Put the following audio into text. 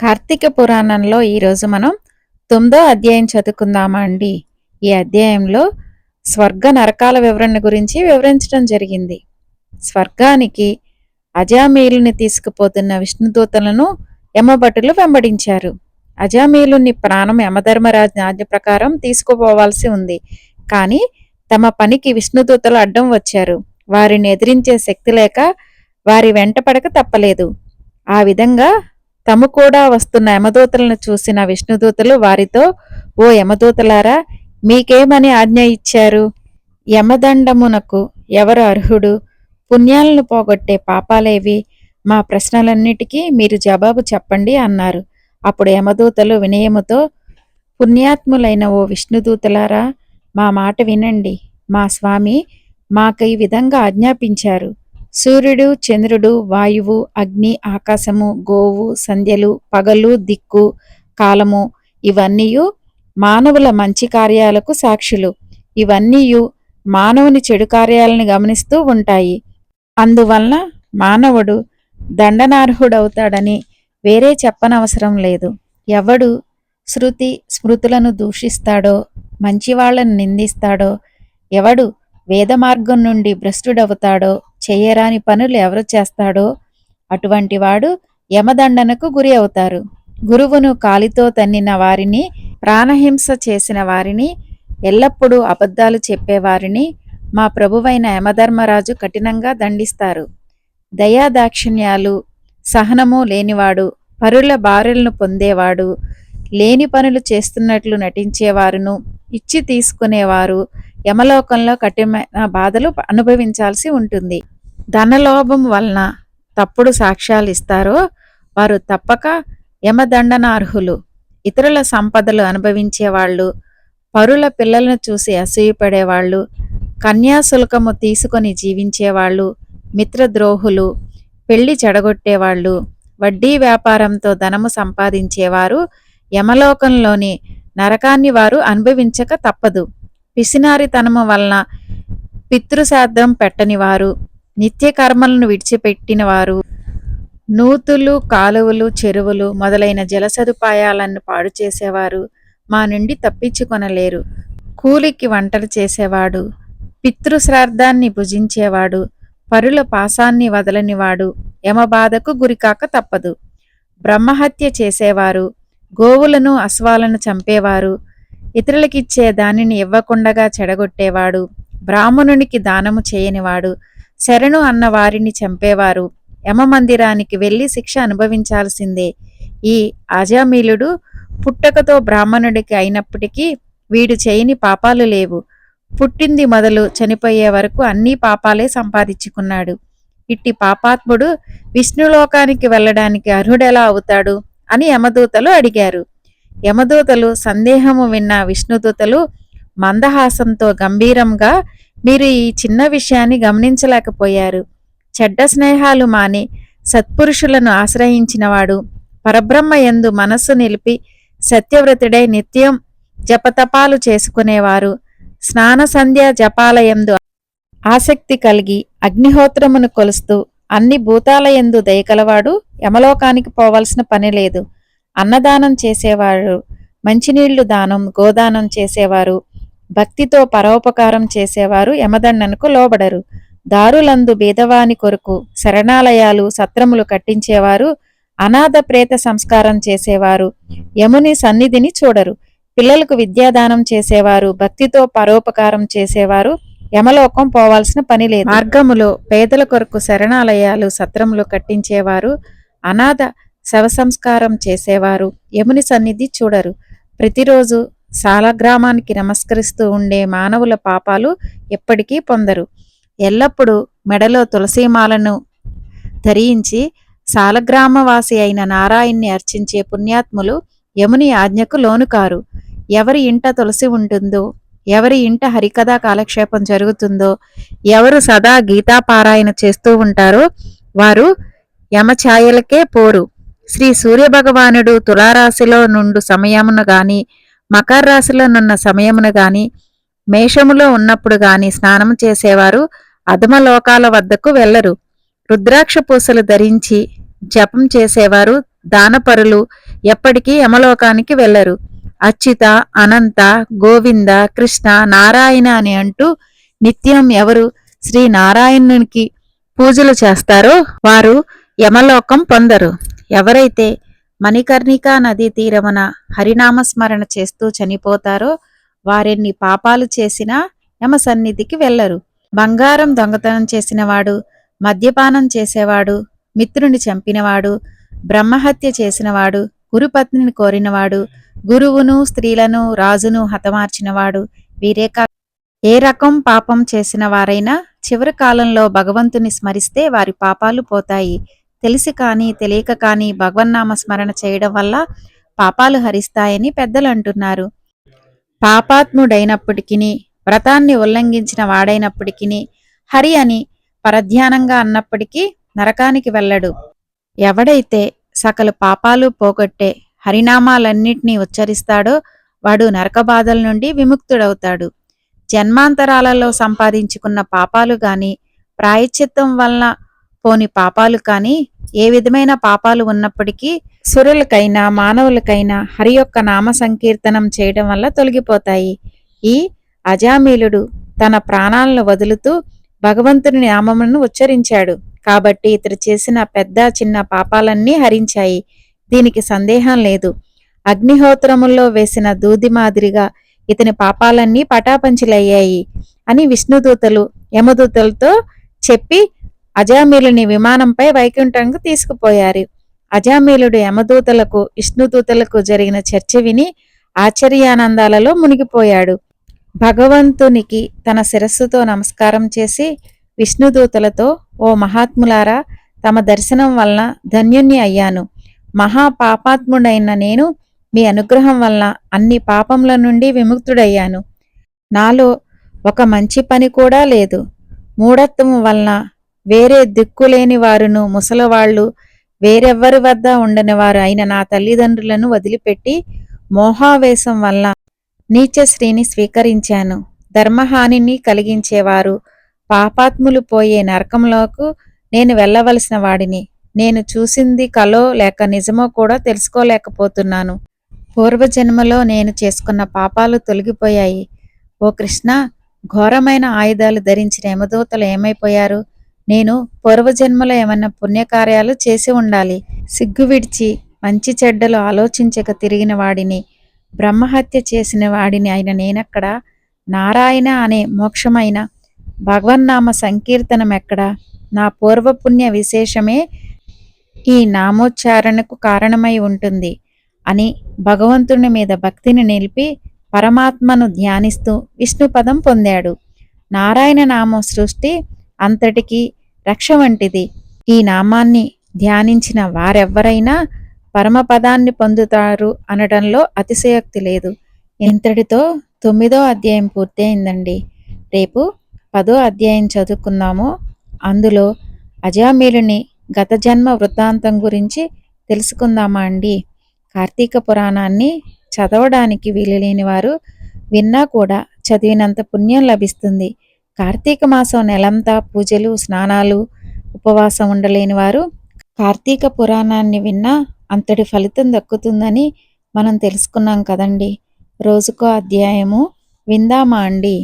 కార్తీక పురాణంలో ఈరోజు మనం తొమ్మిదో అధ్యాయం చదువుకుందామా అండి? ఈ అధ్యాయంలో స్వర్గ నరకాల వివరణ గురించి వివరించడం జరిగింది. స్వర్గానికి అజామేలుని తీసుకుపోతున్న విష్ణుదూతలను యమభటులు వెంబడించారు. అజామేలుని ప్రాణం యమధర్మరాజు ఆజ్ఞ ప్రకారం తీసుకుపోవాల్సి ఉంది. కానీ తమ పనికి విష్ణుదూతలు అడ్డం వచ్చారు. వారిని ఎదిరించే శక్తి లేక వారి వెంటపడక తప్పలేదు. ఆ విధంగా తము కూడా వస్తున్న యమదూతలను చూసిన విష్ణుదూతలు వారితో ఓ యమదూతలారా మీకేమని ఆజ్ఞ ఇచ్చారు? యమదండమునకు ఎవరు అర్హుడు? పుణ్యాలను పోగొట్టే పాపాలేవి? మా ప్రశ్నలన్నిటికీ మీరు జవాబు చెప్పండి అన్నారు. అప్పుడు యమదూతలు వినయముతో పుణ్యాత్ములైన ఓ విష్ణుదూతలారా మా మాట వినండి. మా స్వామి మాకు ఈ విధంగా ఆజ్ఞాపించారు. సూర్యుడు చంద్రుడు వాయువు అగ్ని ఆకాశము గోవు సంధ్యలు పగలు దిక్కు కాలము ఇవన్నీయు మానవుల మంచి కార్యాలకు సాక్షులు. ఇవన్నీయు మానవుని చెడు కార్యాలను గమనిస్తూ ఉంటాయి. అందువలన మానవుడు దండనార్హుడవుతాడని వేరే చెప్పనవసరం లేదు. ఎవడు శృతి స్మృతులను దూషిస్తాడో మంచివాళ్ళను నిందిస్తాడో ఎవడు వేద మార్గం నుండి భ్రష్టుడవుతాడో చేయరాని పనులు ఎవరు చేస్తాడో అటువంటి వాడు యమదండనకు గురి అవుతారు. గురువును కాలితో తన్నిన వారిని ప్రాణహింస చేసిన వారిని ఎల్లప్పుడూ అబద్ధాలు చెప్పేవారిని మా ప్రభువైన యమధర్మరాజు కఠినంగా దండిస్తారు. దయాదాక్షిణ్యాలు సహనము లేనివాడు పరుల బారెలను పొందేవాడు లేని పనులు చేస్తున్నట్లు నటించేవారును ఇచ్చి తీసుకునేవారు యమలోకంలో కఠినమైన బాధలు అనుభవించాల్సి ఉంటుంది. ధనలోభం వలన తప్పుడు సాక్ష్యాలు ఇస్తారో వారు తప్పక యమదండనార్హులు. ఇతరుల సంపదలు అనుభవించేవాళ్ళు పరుల పిల్లలను చూసి అసూయపడేవాళ్ళు కన్యాశుల్కము తీసుకొని జీవించేవాళ్ళు మిత్రద్రోహులు పెళ్ళి చెడగొట్టేవాళ్ళు వడ్డీ వ్యాపారంతో ధనము సంపాదించేవారు యమలోకంలోని నరకాన్ని వారు అనుభవించక తప్పదు. పిసినారితనము వలన పితృశాద్రం పెట్టనివారు నిత్య కర్మలను విడిచిపెట్టిన వారు నూతులు కాలువలు చెరువులు మొదలైన జల సదుపాయాలను పాడు చేసేవారు. మా నుండి తప్పించుకొనలేరు. కూలికి వంటలు చేసేవాడు. పితృశ్రార్థాన్ని భుజించేవాడు. పరుల పాసాన్ని వదలనివాడు. యమబాధకు గురికాక తప్పదు. బ్రహ్మహత్య చేసేవారు. గోవులను అశ్వాలను చంపేవారు. ఇతరులకిచ్చే దానిని ఇవ్వకుండగా చెడగొట్టేవాడు. బ్రాహ్మణునికి దానము చేయనివాడు. శరణు అన్న వారిని చంపేవారు. యమమందిరానికి వెళ్ళి శిక్ష అనుభవించాల్సిందే. ఈ అజామీలుడు పుట్టకతో బ్రాహ్మణుడికి అయినప్పటికీ వీడు చేయని పాపాలు లేవు. పుట్టింది మొదలు చనిపోయే వరకు అన్ని పాపాలే సంపాదించుకున్నాడు. ఇట్టి పాపాత్ముడు విష్ణులోకానికి వెళ్ళడానికి అర్హుడెలా అవుతాడు? అని యమదూతలు అడిగారు. యమదూతలు సందేహము విన్న విష్ణుదూతలు మందహాసంతో గంభీరంగా మీరు ఈ చిన్న విషయాన్ని గమనించలేకపోయారు. చెడ్డ స్నేహాలు మాని సత్పురుషులను ఆశ్రయించినవాడు పరబ్రహ్మ ఎందు మనస్సు నిలిపి సత్యవ్రతుడై నిత్యం జపతపాలు చేసుకునేవారు. స్నాన సంధ్య జపాలయందు ఆసక్తి కలిగి అగ్నిహోత్రమును కొలుస్తూ అన్ని భూతాలయందు దయకలవాడు యమలోకానికి పోవలసిన పని లేదు. అన్నదానం చేసేవారు. మంచినీళ్ళు దానం గోదానం చేసేవారు. భక్తితో పరోపకారం చేసేవారు యమదండనకు లోబడరు. దారులందు బీదవాని కొరకు శరణాలయాలు సత్రములు కట్టించేవారు అనాథ ప్రేత సంస్కారం చేసేవారు యముని సన్నిధిని చూడరు. పిల్లలకు విద్యాదానం చేసేవారు భక్తితో పరోపకారం చేసేవారు యమలోకం పోవాల్సిన పని లేదు. మార్గములో పేదల కొరకు శరణాలయాలు సత్రములు కట్టించేవారు అనాథ శవ సంస్కారం చేసేవారు యముని సన్నిధి చూడరు. ప్రతిరోజు సాలగ్రామానికి నమస్కరిస్తూ ఉండే మానవుల పాపాలు ఎప్పటికీ పొందరు. ఎల్లప్పుడూ మెడలో తులసీమాలను ధరించి సాలగ్రామవాసి అయిన నారాయణ్ణి అర్చించే పుణ్యాత్ములు యముని ఆజ్ఞకు లోనుకారు. ఎవరి ఇంట తులసి ఉంటుందో ఎవరి ఇంట హరికథా కాలక్షేపం జరుగుతుందో ఎవరు సదా గీతాపారాయణ చేస్తూ ఉంటారో వారు యమఛాయలకే పోరు. శ్రీ సూర్యభగవానుడు తులారాశిలో నుండు సమయమును గాని మకర రాశిలో నున్న సమయమున గాని మేషములో ఉన్నప్పుడు గాని స్నానం చేసేవారు అధమలోకాల వద్దకు వెళ్ళరు రుద్రాక్ష పూసలు ధరించి జపం చేసేవారు దానపరులు ఎప్పటికీ యమలోకానికి వెళ్ళరు అచ్యుత అనంత గోవింద కృష్ణ నారాయణ అని అంటూ నిత్యం ఎవరు శ్రీ నారాయణునికి పూజలు చేస్తారో వారు యమలోకం పొందరు. ఎవరైతే మణికర్ణికా నదీ తీరమున హరినామస్మరణ చేస్తూ చనిపోతారో వారెన్ని పాపాలు చేసినా యమ సన్నిధికి వెళ్ళరు బంగారం దొంగతనం చేసినవాడు మద్యపానం చేసేవాడు మిత్రుని చంపినవాడు బ్రహ్మహత్య చేసినవాడు గురుపత్నిని కోరినవాడు గురువును స్త్రీలను రాజును హతమార్చినవాడు వీరే ఏ రకం పాపం చేసిన వారైనా చివరి కాలంలో భగవంతుని స్మరిస్తే వారి పాపాలు పోతాయి. తెలిసి కానీ తెలియక కానీ భగవన్నామ స్మరణ చేయడం వల్ల పాపాలు హరిస్తాయని పెద్దలు అంటున్నారు. పాపాత్ముడైనప్పటికీ వ్రతాన్ని ఉల్లంఘించిన వాడైనప్పటికీ హరి అని పరధ్యానంగా అన్నప్పటికీ నరకానికి వెళ్ళడు. ఎవడైతే సకల పాపాలు పోగొట్టే హరినామాలన్నిటినీ ఉచ్చరిస్తాడో వాడు నరక బాధల నుండి విముక్తుడవుతాడు. జన్మాంతరాలలో సంపాదించుకున్న పాపాలు గాని ప్రాయశ్చిత్తం వలన పోని పాపాలు కానీ ఏ విధమైన పాపాలు ఉన్నప్పటికీ సురులకైనా మానవులకైనా హరి యొక్క నామ సంకీర్తనం చేయడం వల్ల తొలగిపోతాయి. ఈ అజామీలుడు తన ప్రాణాలను వదులుతూ భగవంతుని నామమును ఉచ్చరించాడు. కాబట్టి ఇతడు చేసిన పెద్ద చిన్న పాపాలన్నీ హరించాయి. దీనికి సందేహం లేదు. అగ్నిహోత్రముల్లో వేసిన దూది మాదిరిగా ఇతని పాపాలన్నీ పటాపంచులయ్యాయి అని విష్ణుదూతలు యమదూతలతో చెప్పి అజామీలుని విమానంపై వైకుంఠంకు తీసుకుపోయారు. అజామీలుడు యమదూతలకు విష్ణుదూతలకు జరిగిన చర్చ విని ఆశ్చర్యానందాలలో మునిగిపోయాడు. భగవంతునికి తన శిరస్సుతో నమస్కారం చేసి విష్ణుదూతలతో ఓ మహాత్ములారా తమ దర్శనం వలన ధన్యుణ్ణి అయ్యాను. మహా పాపాత్ముడైన నేను మీ అనుగ్రహం వలన అన్ని పాపముల నుండి విముక్తుడయ్యాను. నాలో ఒక మంచి పని కూడా లేదు. మూఢత్వము వలన వేరే దిక్కులేని వారును ముసలవాళ్ళు వేరెవ్వరి వద్ద ఉండని వారు అయిన నా తల్లిదండ్రులను వదిలిపెట్టి మోహావేశం వల్ల నీచశ్రీని స్వీకరించాను. ధర్మహానిని కలిగించేవారు పాపాత్ములు పోయే నరకంలోకు నేను వెళ్ళవలసిన వాడిని. నేను చూసింది కలో లేక నిజమో కూడా తెలుసుకోలేకపోతున్నాను. పూర్వజన్మలో నేను చేసుకున్న పాపాలు తొలగిపోయాయి. ఓ కృష్ణ ఘోరమైన ఆయుధాలు ధరించిన యమదూతలు ఏమైపోయారు? నేను పూర్వజన్మలో ఏమన్నా పుణ్యకార్యాలు చేసి ఉండాలి సిగ్గు విడిచి మంచి చెడ్డలు ఆలోచించక తిరిగిన వాడిని బ్రహ్మహత్య చేసిన వాడిని అయిన నేనక్కడ? నారాయణ అనే మోక్షమైన భగవన్నామ సంకీర్తనం ఎక్కడ నా పూర్వపుణ్య విశేషమే ఈ నామోచ్చారణకు కారణమై ఉంటుంది అని భగవంతుని మీద భక్తిని నిలిపి పరమాత్మను ధ్యానిస్తూ విష్ణుపదం పొందాడు. నారాయణ నామం సృష్టి అంతటికి రక్ష వంటిది. ఈ నామాన్ని ధ్యానించిన వారెవ్వరైనా పరమపదాన్ని పొందుతారు అనడంలో అతిశయోక్తి లేదు. ఇంతటితో తొమ్మిదో అధ్యాయం పూర్తయిందండి. రేపు పదో అధ్యాయం చదువుకుందాము. అందులో అజామీలుని గత జన్మ వృత్తాంతం గురించి తెలుసుకుందామా అండి. కార్తీక పురాణాన్ని చదవడానికి వీలులేని వారు విన్నా కూడా చదివినంత పుణ్యం లభిస్తుంది. కార్తీక మాసం నెలంతా పూజలు స్నానాలు ఉపవాసం ఉండలేని వారు కార్తీక పురాణాన్ని విన్నా అంతటి ఫలితం దక్కుతుందని మనం తెలుసుకున్నాం కదండి. రోజుకో అధ్యాయము విందామా అండి?